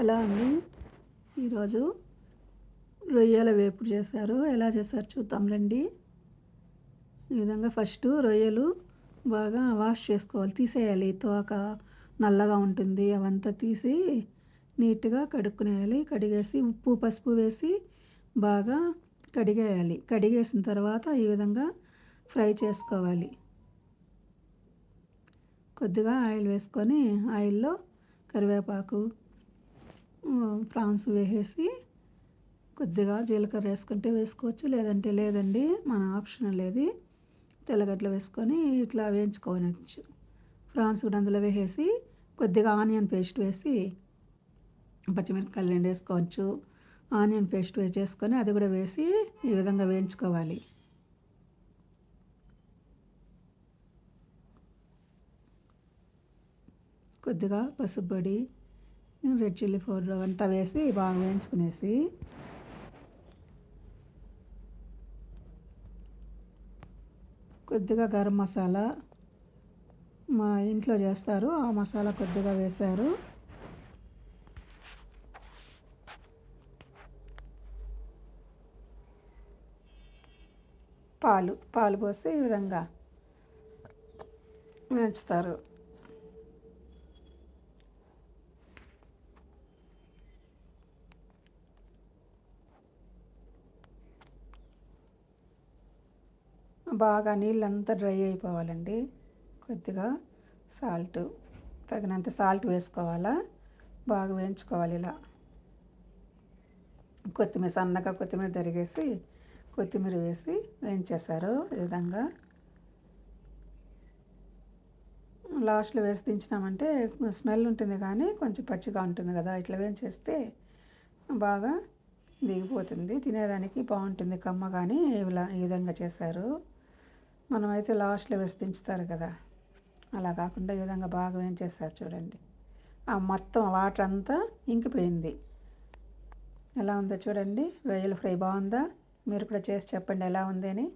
Hello అండి. ఈరోజు రొయ్యల వేపుడు చేశారు. ఎలా చేశారు చూద్దాం రండి ఈ విధంగా ఫస్ట్ రొయ్యలు బాగా వాష్ చేసుకోవాలి. తీసేయాలి. తోక నల్లగా ఉంటుంది. అవంతా తీసి నీట్గా కడుక్కునేయాలి. కడిగేసి ఉప్పు పసుపు వేసి బాగా కడిగేయాలి. కడిగేసిన తర్వాత ఈ విధంగా ఫ్రై చేసుకోవాలి. కొద్దిగా ఆయిల్ వేసుకొని ఆయిల్లో కరివేపాకు ప్రాన్స్ వేసేసి కొద్దిగా జీలకర్ర వేసుకుంటే వేసుకోవచ్చు. లేదంటే లేదండి మన ఆప్షనల్ ఏది తెల్లగడ్డలు వేసుకొని ఇట్లా వేయించుకోవచ్చు. ప్రాన్స్ కూడా అందులో వేసేసి కొద్దిగా ఆనియన్ పేస్ట్ వేసి పచ్చిమిరపకాయలు రెండు వేసుకోవచ్చు. ఆనియన్ పేస్ట్ వేసి చేసుకొని అది కూడా వేసి ఈ విధంగా వేయించుకోవాలి. కొద్దిగా పసుపు పొడి రెడ్ చిల్లీ పౌడర్ అంతా వేసి బాగా వేయించుకునేసి. కొద్దిగా గరం మసాలా మా ఇంట్లో చేస్తారు ఆ మసాలా కొద్దిగా వేశారు. పాలు పాలు పోసి ఈ విధంగా వేయించుతారు. బాగా నీళ్ళంతా డ్రై అయిపోవాలండి. కొద్దిగా సాల్ట్ తగినంత సాల్ట్ వేసుకోవాలా? బాగా వేయించుకోవాలి ఇలా. కొత్తిమీర సన్నగా కొత్తిమీర తరిగేసి కొత్తిమీర వేసి వేయించేశారు ఈ విధంగా. లాస్ట్లో వేసి దించినామంటే స్మెల్ ఉంటుంది కానీ కొంచెం పచ్చిగా ఉంటుంది కదా ఇట్లా వేయించేస్తే బాగా దిగిపోతుంది. తినేదానికి బాగుంటుంది కమ్మ కానీ ఇలా ఈ విధంగా చేశారు. మనమైతే లాస్ట్లో వేసి దించుతారు కదా. అలా కాకుండా ఈ విధంగా బాగా వేయించేస్తారు చూడండి. ఆ మొత్తం వాటర్ అంతా ఇంకిపోయింది. ఎలా ఉందో చూడండి. రొయ్యల ఫ్రై బాగుందా? మీరు కూడా చేసి చెప్పండి ఎలా ఉంది అని.